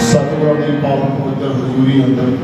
ਸਤਿਗੁਰਾਂ ਦੀ ਪਾਵਨ ਪਵਿੱਤਰ ਹਜ਼ੂਰੀ ਅੰਦਰ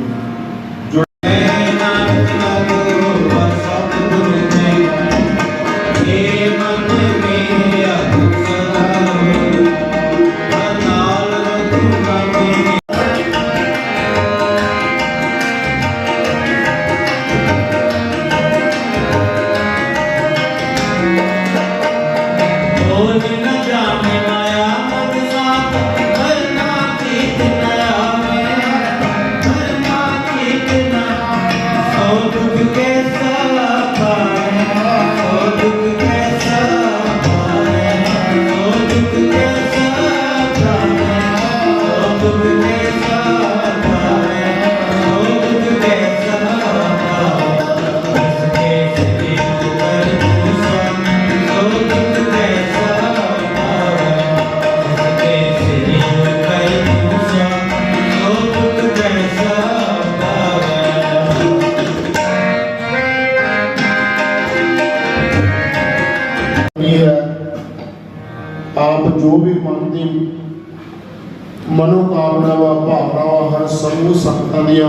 ਮਨੋਕਾਮਨਾਵਾਂ ਭਾਵਨਾਵਾਂ ਹਰ ਸੰਗੂ ਸੰਤਾਂ ਦੀਆਂ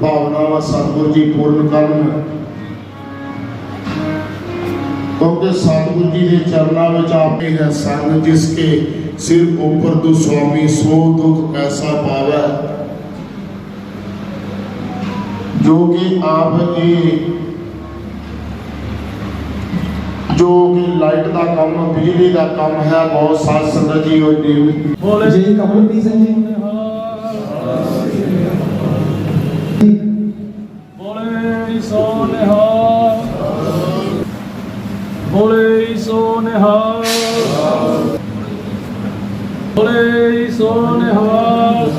ਭਾਵਨਾਵਾਂ ਸਤਿਗੁਰ ਜੀ ਪੂਰਨ ਕਰਨ। ਕਿਉਂਕਿ ਸਤਿਗੁਰ ਜੀ ਦੇ ਚਰਨਾਂ ਵਿੱਚ ਆਪੇ ਹੈ ਸੰਗ ਜਿਸ ਕੇ ਸਿਰ ਉੱਪਰ ਦੋ ਸੁਆਮੀ, ਸੋ ਦੁਖ ਕੈਸਾ ਪਾਵੈ। ਜੋ ਕਿ ਆਪ ਇਹ ਜੋ ਕਿ ਲਾਈਟ ਦਾ ਕੰਮ, ਬਿਜਲੀ ਦਾ ਕੰਮ ਹੈ, ਬਹੁਤ ਸਾਧ ਸੰਗਤ ਜੀ ਉਹ ਦੇਵ ਬੋਲੇ ਜੀ, ਕਮਲਪ੍ਰੀਤ ਸਿੰਘ ਜੀ। ਸੋ ਨਿਹਾਲ ਬੋਲੇ ਸੋ ਨਿਹਾਲ ਬੋਲੇ ਸੋ ਨਿਹਾਲ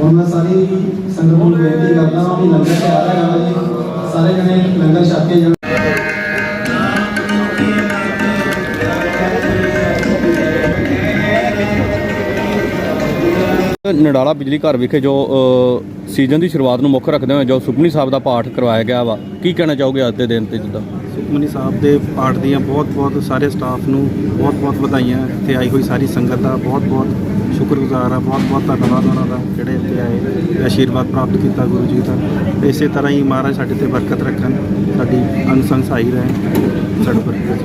ਹੁਣ ਮੈਂ ਸਾਰੀ ਸੰਗਤ ਨੂੰ ਬੇਨਤੀ ਕਰਦਾ ਹਾਂ ਕਿ ਲੰਗਰ ਤਿਆਰ ਹੈਗਾ ਵਾ ਸਾਰੇ ਜਣੇ ਲੰਗਰ ਛਕ ਕੇ ਨਡਾਲਾ ਬਿਜਲੀ ਘਰ ਵਿਖੇ ਜੋ ਸੀਜ਼ਨ ਦੀ ਸ਼ੁਰੂਆਤ ਨੂੰ ਮੁੱਖ ਰੱਖਦੇ ਹੋਏ ਜੋ ਸੁਖਮਨੀ ਸਾਹਿਬ ਦਾ ਪਾਠ ਕਰਵਾਇਆ ਗਿਆ ਵਾ ਕੀ ਕਹਿਣਾ ਚਾਹੋਗੇ ਅੱਜ ਦੇ ਦਿਨ ਤੇ ਜਿੱਦਾਂ? ਸੁਖਮਨੀ ਸਾਹਿਬ ਦੇ ਪਾਠ ਦੀਆਂ ਬਹੁਤ-ਬਹੁਤ ਸਾਰੇ ਸਟਾਫ ਨੂੰ ਬਹੁਤ-ਬਹੁਤ ਵਧਾਈਆਂ ਇੱਥੇ ਆਈ ਹੋਈ ਸਾਰੀ ਸੰਗਤ ਦਾ ਬਹੁਤ-ਬਹੁਤ ਸ਼ੁਕਰਗੁਜ਼ਾਰ ਆ ਬਹੁਤ-ਬਹੁਤ ਧੰਨਵਾਦ ਉਹਨਾਂ ਦਾ ਜਿਹੜੇ ਇੱਥੇ ਆਏ ਆਸ਼ੀਰਵਾਦ ਪ੍ਰਾਪਤ ਕੀਤਾ ਗੁਰੂ ਜੀ ਦਾ। ਇਸੇ ਤਰ੍ਹਾਂ ਹੀ ਮਹਾਰਾਜ ਸਾਡੇ ਤੇ ਬਰਕਤ ਰੱਖਣ ਸਾਡੀ ਅੰਗ ਸੰਗ ਸਹਾਈ ਰਹੇ ਸਾਡੇ ਬਰਕਤ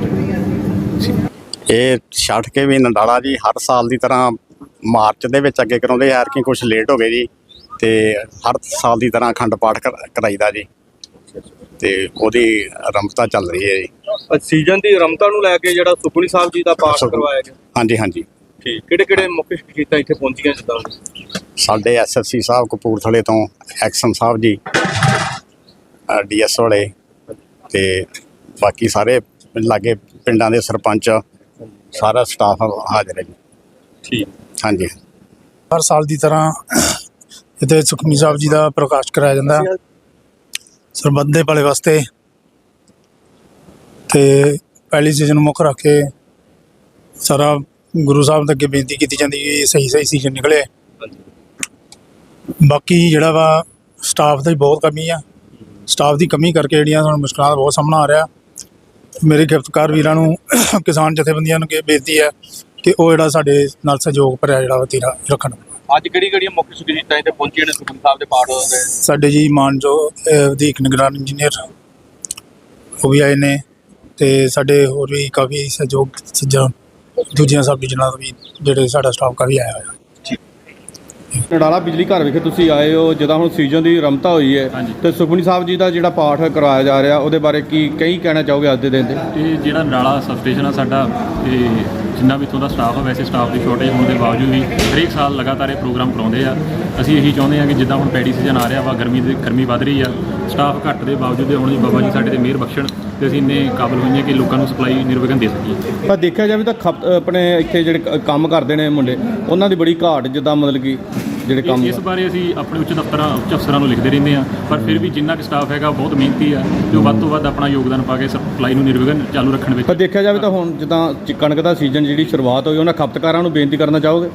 ਇਹ ਛੱਡ ਕੇ ਵੀ ਨੰਡਾਲਾ ਜੀ ਹਰ ਸਾਲ ਦੀ ਤਰ੍ਹਾਂ ਮਾਰਚ ਦੇ ਵਿੱਚ ਅੱਗੇ ਕਰਾਉਂਦੇ ਯਾਰ ਕਿ ਕੁਝ ਲੇਟ ਹੋ ਗਏ ਜੀ ਤੇ ਹਰ ਸਾਲ ਦੀ ਤਰ੍ਹਾਂ ਅਖੰਡ ਪਾਠ ਕਰ- ਕਰਾਈਦਾ ਜੀ। ਤੇ ਉਹਦੀ ਰਮਤਾ ਚੱਲ ਰਹੀ ਹੈ ਜੀ। ਸੀਜ਼ਨ ਦੀ ਰਮਤਾ ਨੂੰ ਲੈ ਕੇ ਜਿਹੜਾ ਸੁਖਮਨੀ ਸਾਹਿਬ ਜੀ ਦਾ ਪਾਠ ਕਰਵਾਇਆ ਗਿਆ। ਹਾਂਜੀ ਹਾਂਜੀ। ਠੀਕ। ਕਿਹੜੇ ਕਿਹੜੇ ਮੁੱਖ ਸ਼ਖਸੀਅਤਾਂ ਇੱਥੇ ਪਹੁੰਚੀਆਂ ਜਿੱਦਾਂ ਸਾਡੇ ਐਸਐਸਸੀ ਸਾਹਿਬ ਕਪੂਰਥਲੇ ਤੋਂ ਐਕਸ਼ਨ ਸਾਹਿਬ ਜੀ ਡੀਐਸ ਵਾਲੇ ਤੇ ਬਾਕੀ ਸਾਰੇ ਲਾਗੇ ਪਿੰਡਾਂ ਦੇ ਸਰਪੰਚ ਸਾਰਾ ਸਟਾਫ ਹਾਜ਼ਰ ਹੈ ਜੀ। ਠੀਕ। ਹਾਂਜੀ। ਹਰ ਸਾਲ ਦੀ ਤਰ੍ਹਾਂ ਇੱਥੇ ਸੁਖਮਨੀ ਸਾਹਿਬ ਜੀ ਦਾ ਪ੍ਰਕਾਸ਼ ਕਰਾਇਆ ਜਾਂਦਾ। ਸਰਬੱਤ ਦੇ ਭਲੇ ਵਾਸਤੇ ਤੇ ਪਹਿਲੀ ਸੀਜ਼ਨ ਮੁੱਖ ਰੱਖ ਕੇ ਸਾਰਾ ਗੁਰੂ ਸਾਹਿਬ ਦੇ ਅੱਗੇ ਬੇਨਤੀ ਕੀਤੀ ਜਾਂਦੀ ਹੈ ਕਿ ਸਹੀ ਸਹੀ ਸੀਜ਼ਨ ਨਿਕਲੇ। ਬਾਕੀ ਜਿਹੜਾ ਵਾ ਸਟਾਫ ਦੀ ਬਹੁਤ ਕਮੀ ਆ। ਸਟਾਫ ਦੀ ਕਮੀ ਕਰਕੇ ਜਿਹੜੀਆਂ ਸਾਨੂੰ ਮੁਸ਼ਕਲਾਂ ਦਾ ਬਹੁਤ ਸਾਹਮਣਾ ਆ ਰਿਹਾ। ਮੇਰੇ ਗਿਫਤਕਾਰ ਵੀਰਾਂ ਨੂੰ ਕਿਸਾਨ ਜਥੇਬੰਦੀਆਂ ਨੂੰ ਕਿ ਬੇਨਤੀ ਹੈ ਕਿ ਉਹ ਜਿਹੜਾ ਸਾਡੇ ਨਾਲ ਸਹਿਯੋਗ ਭਰਿਆ ਜਿਹੜਾ ਵਤੀਰਾ ਰੱਖਣ। ਅੱਜ ਕਿਹੜੀ ਕਿਹੜੀਆਂ ਮੁੱਖ ਸ਼ਖਸੀਅਤਾਂ ਇੱਥੇ ਪਹੁੰਚੀਆਂ ਨੇ ਸੁਖਮਨੀ ਸਾਹਿਬ ਦੇ ਪਾਠ ਦੇ? ਸਾਡੇ ਜੀ ਮਾਨਜੋ ਵਧੀਕ ਨਿਗਰਾਨ ਇੰਜੀਨੀਅਰ ਉਹ ਵੀ ਆਏ ਨੇ ਤੇ ਸਾਡੇ ਹੋਰ ਵੀ ਕਾਫੀ ਸਹਿਯੋਗ ਸੱਜਣ ਦੂਜੀਆਂ ਸਬ ਡਿਵੀਜ਼ਨਾਂ ਤੋਂ ਵੀ ਜਿਹੜੇ ਸਾਡਾ ਸਟਾਫ ਕਾਫੀ ਆਇਆ ਹੋਇਆ। ਨਡਾਲਾ ਬਿਜਲੀ ਘਰ ਵਿਖੇ ਤੁਸੀਂ ਆਏ ਹੋ ਜਦੋਂ ਹੁਣ ਸੀਜ਼ਨ ਦੀ ਰਮਤਾ ਹੋਈ ਹੈ ਤੇ ਸੁਖਮਨੀ ਸਾਹਿਬ ਜੀ ਦਾ ਜਿਹੜਾ ਪਾਠ ਕਰਵਾਇਆ ਜਾ ਰਿਹਾ ਉਹਦੇ ਬਾਰੇ ਕੀ ਕਈ ਕਹਿਣਾ ਚਾਹੋਗੇ ਅੱਜ ਦੇ ਦਿਨ ਤੇ? ਇਹ ਜਿਹੜਾ ਨਾਲਾ ਸਬਸਟੇਸ਼ਨ ਆ ਸਾਡਾ ਇਹ ਜਿੰਨਾ ਵੀ ਇੱਥੋਂ ਦਾ ਸਟਾਫ ਆ, ਵੈਸੇ ਸਟਾਫ ਦੀ ਸ਼ੋਰਟੇਜ ਹੋਣ ਦੇ ਬਾਵਜੂਦ ਵੀ ਹਰੇਕ ਸਾਲ ਲਗਾਤਾਰ ਇਹ ਪ੍ਰੋਗਰਾਮ ਕਰਾਉਂਦੇ ਆ। ਅਸੀਂ ਇਹੀ ਚਾਹੁੰਦੇ ਆ ਕਿ ਜਿੱਦਾਂ ਹੁਣ ਪੈਡੀ ਸੀਜ਼ਨ ਆ ਰਿਹਾ ਵਾ, ਗਰਮੀ ਦੇ, ਗਰਮੀ ਵੱਧ ਰਹੀ ਆ ਸਟਾਫ ਘੱਟ ਦੇ ਬਾਵਜੂਦ ਹੁਣ ਜੀ, ਬਾਬਾ ਜੀ ਸਾਡੇ ਤੇ ਮਿਹਰ ਬਖਸ਼ਣ ਤੇ ਅਸੀਂ ਇੰਨੇ ਕਾਬਲ ਹੋਈਏ ਕਿ ਲੋਕਾਂ ਨੂੰ ਸਪਲਾਈ ਨਿਰਵਿਘਨ ਦੇ ਸਕੀਏ। ਪਰ ਦੇਖਿਆ ਜਾਵੇ ਤਾਂ ਖਪ ਆਪਣੇ ਇੱਥੇ ਜਿਹੜੇ ਕ- ਕੰਮ ਕਰਦੇ ਨੇ ਮੁੰਡੇ, ਉਹਨਾਂ ਦੀ ਬੜੀ ਘਾਟ ਜਿੱਦਾਂ ਮਤਲਬ ਕਿ ਜਿਹੜੇ ਕੰਮ ਇਸ- ਬਾਰੇ ਅਸੀਂ ਆਪਣੇ ਉੱਚ ਦਫ਼ਤਰਾਂ ਉੱਚ ਅਫਸਰਾਂ ਨੂੰ ਲਿਖਦੇ ਰਹਿੰਦੇ ਆ ਪਰ ਫਿਰ ਵੀ ਜਿੰਨਾ ਕੁ ਸਟਾਫ ਹੈਗਾ ਬਹੁਤ ਮਿਹਨਤੀ ਆ ਉਹ ਵੱਧ ਤੋਂ ਵੱਧ ਆਪਣਾ ਯੋਗਦਾਨ ਪਾ ਕੇ ਸਪਲਾਈ ਨੂੰ ਨਿਰਵਿਘਨ ਚਾਲੂ ਰੱਖਣ ਵਿੱਚ। ਪਰ ਦੇਖਿਆ ਜਾਵੇ ਤਾਂ ਹੁਣ ਜਿੱਦਾਂ ਕਣਕ ਦਾ ਸੀਜ਼ਨ ਜਿਹੜੀ ਸ਼ੁਰੂਆਤ ਹੋਈ ਉਹਨਾਂ ਖਪਤਕਾਰਾਂ ਨੂੰ ਬੇਨਤੀ ਕਰਨਾ ਚਾਹੋਗੇ?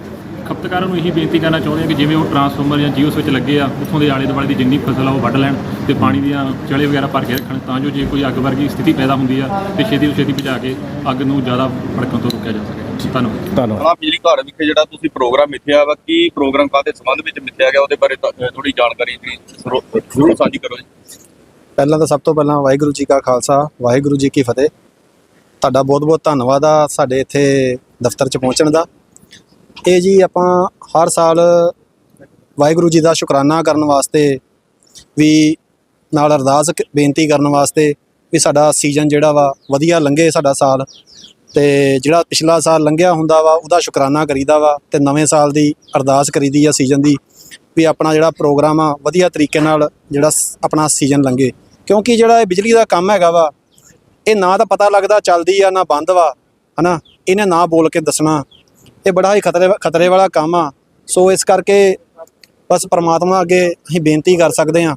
ਖਪਤਕਾਰਾਂ ਨੂੰ ਇਹੀ ਬੇਨਤੀ ਕਰਨਾ ਚਾਹੁੰਦੇ ਆ ਕਿ ਜਿਵੇਂ ਉਹ ਟਰਾਂਸਫਾਰਮਰ ਜਾਂ ਜੀਓ ਸਵਿਚ ਲੱਗੇ ਆ ਉੱਥੋਂ ਦੇ ਆਲੇ ਦੁਆਲੇ ਦੀ ਜਿੰਨੀ ਫਸਲ ਆ ਉਹ ਵੱਢ ਲੈਣ ਤੇ ਪਾਣੀ ਦੀਆਂ ਚਲੇ ਵਗੈਰਾ ਭਰ ਕੇ ਰੱਖਣ ਤਾਂ ਜੋ ਜੇ ਕੋਈ ਅੱਗ ਵਰਗੀ ਸਥਿਤੀ ਪੈਦਾ ਹੁੰਦੀ ਆ ਤੇ ਛੇਤੀ ਤੋਂ ਛੇਤੀ ਬੁਝਾ ਕੇ ਅੱਗ ਨੂੰ ਜ਼ਿਆਦਾ ਭੜਕਣ ਤੋਂ ਰੋਕਿਆ ਜਾ ਸਕੇ। ਧੰਨਵਾਦ। ਧੰਨਵਾਦ। ਆ ਬਿਜਲੀ ਘਰ ਵਿਖੇ ਜਿਹੜਾ ਤੁਸੀਂ ਪ੍ਰੋਗਰਾਮ ਮਿੱਥਿਆ ਵਾ ਕੀ ਪ੍ਰੋਗਰਾਮ ਕਾਦੇ ਸੰਬੰਧ ਵਿੱਚ ਮਿੱਥਿਆ ਗਿਆ ਉਹਦੇ ਬਾਰੇ ਥੋੜੀ ਜਾਣਕਾਰੀ ਜੀ ਜ਼ਰੂਰ ਸਾਂਝੀ ਕਰੋ ਜੀ। ਪਹਿਲਾਂ ਤਾਂ ਸਭ ਤੋਂ ਪਹਿਲਾਂ ਵਾਹਿਗੁਰੂ ਜੀ ਕਾ ਖਾਲਸਾ ਵਾਹਿਗੁਰੂ ਜੀ ਕੀ ਫਤਿਹ। ਤੁਹਾਡਾ ਬਹੁਤ-ਬਹੁਤ ਧੰਨਵਾਦ ਆ ਸਾਡੇ ਇੱਥੇ ਦਫ਼ਤਰ 'ਚ ਪਹੁੰਚਣ ਦਾ। ਇਹ ਜੀ ਆਪਾਂ ਹਰ ਸਾਲ ਵਾਹਿਗੁਰੂ ਜੀ ਦਾ ਸ਼ੁਕਰਾਨਾ ਕਰਨ ਵਾਸਤੇ ਵੀ ਨਾਲ ਅਰਦਾਸ ਬੇਨਤੀ ਕਰਨ ਵਾਸਤੇ ਵੀ ਸਾਡਾ ਸੀਜ਼ਨ ਜਿਹੜਾ ਵਾ ਵਧੀਆ ਲੰਘੇ ਸਾਡਾ ਸਾਲ। ਤੇ ਜਿਹੜਾ ਪਿਛਲਾ ਸਾਲ ਲੰਘਿਆ ਹੁੰਦਾ ਵਾ, ਉਹਦਾ ਸ਼ੁਕਰਾਨਾ ਕਰੀਦਾ ਵਾ ਤੇ ਨਵੇਂ ਸਾਲ ਦੀ ਅਰਦਾਸ ਕਰੀਦੀ ਆ ਸੀਜ਼ਨ ਦੀ ਵੀ ਆਪਣਾ ਜਿਹੜਾ ਪ੍ਰੋਗਰਾਮ ਆ, ਵਧੀਆ ਤਰੀਕੇ ਨਾਲ ਜਿਹੜਾ ਸ- ਆਪਣਾ ਸੀਜ਼ਨ ਲੰਘੇ। ਕਿਉਂਕਿ ਜਿਹੜਾ ਇਹ ਬਿਜਲੀ ਦਾ ਕੰਮ ਹੈਗਾ ਵਾ, ਇਹ ਨਾ ਤਾਂ ਪਤਾ ਲੱਗਦਾ ਚੱਲਦੀ ਆ, ਨਾ ਬੰਦ ਵਾ, ਹਨਾ? ਇਹਨੇ ਨਾ ਬੋਲ ਕੇ ਦੱਸਣਾ। ਇਹ ਬੜਾ ਹੀ ਖਤਰੇ ਖਤਰੇ ਵਾਲਾ ਕੰਮ ਆ। ਸੋ ਇਸ ਕਰਕੇ ਬਸ ਪ੍ਰਮਾਤਮਾ ਅੱਗੇ ਅਸੀਂ ਬੇਨਤੀ ਕਰ ਸਕਦੇ ਆ।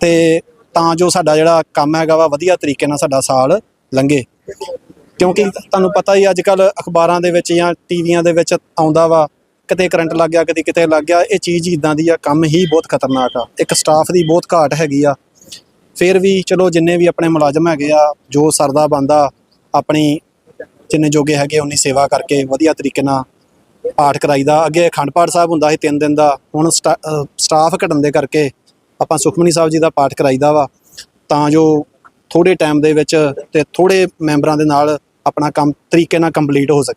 ਤੇ ਤਾਂ ਜੋ ਸਾਡਾ ਜਿਹੜਾ ਕੰਮ ਹੈਗਾ ਵਾ, ਵਧੀਆ ਤਰੀਕੇ ਨਾਲ ਸਾਡਾ ਸਾਲ ਲੰਘੇ। ਕਿਉਂਕਿ ਤੁਹਾਨੂੰ ਪਤਾ ਹੀ ਅੱਜ ਕੱਲ ਅਖਬਾਰਾਂ ਦੇ ਵਿੱਚ ਜਾਂ ਟੀਵੀਆਂ ਦੇ ਵਿੱਚ ਆਉਂਦਾ ਵਾ ਕਿਤੇ ਕਰੰਟ ਲੱਗ ਗਿਆ ਕਦੇ ਕਿਤੇ ਲੱਗ ਗਿਆ ਇਹ ਚੀਜ਼ ਇਦਾਂ ਦੀ ਆ ਕੰਮ ਹੀ ਬਹੁਤ ਖਤਰਨਾਕ ਆ। ਇੱਕ ਸਟਾਫ ਦੀ ਬਹੁਤ ਘਾਟ ਹੈਗੀ ਆ। ਫਿਰ ਵੀ ਚਲੋ ਜਿੰਨੇ ਵੀ ਆਪਣੇ ਮੁਲਾਜ਼ਮ ਹੈਗੇ ਆ ਜੋ ਸਰਦਾ ਬੰਦਾ ਆਪਣੀ ਜਿੰਨੇ ਜੋਗੇ ਹੈਗੇ ਉਨੀ ਸੇਵਾ ਕਰਕੇ ਵਧੀਆ ਤਰੀਕੇ ਨਾਲ ਪਾਠ ਕਰਾਈਦਾ। ਅੱਗੇ ਅਖੰਡ ਪਾਠ ਸਾਹਿਬ ਹੁੰਦਾ ਸੀ 3 ਦਿਨ ਦਾ ਹੁਣ ਸਟਾਫ ਘਟਣ ਦੇ ਕਰਕੇ ਆਪਾਂ ਸੁਖਮਨੀ ਸਾਹਿਬ ਜੀ ਦਾ ਪਾਠ ਕਰਾਈਦਾ ਵਾ। ਤਾਂ ਜੋ ਥੋੜੇ ਟਾਈਮ ਦੇ ਵਿੱਚ ਤੇ ਥੋੜੇ ਮੈਂਬਰਾਂ ਦੇ ਨਾਲ ਆਪਣਾ ਕੰਮ ਤਰੀਕੇ ਨਾਲ ਕੰਪਲੀਟ ਹੋ ਸਕੇ।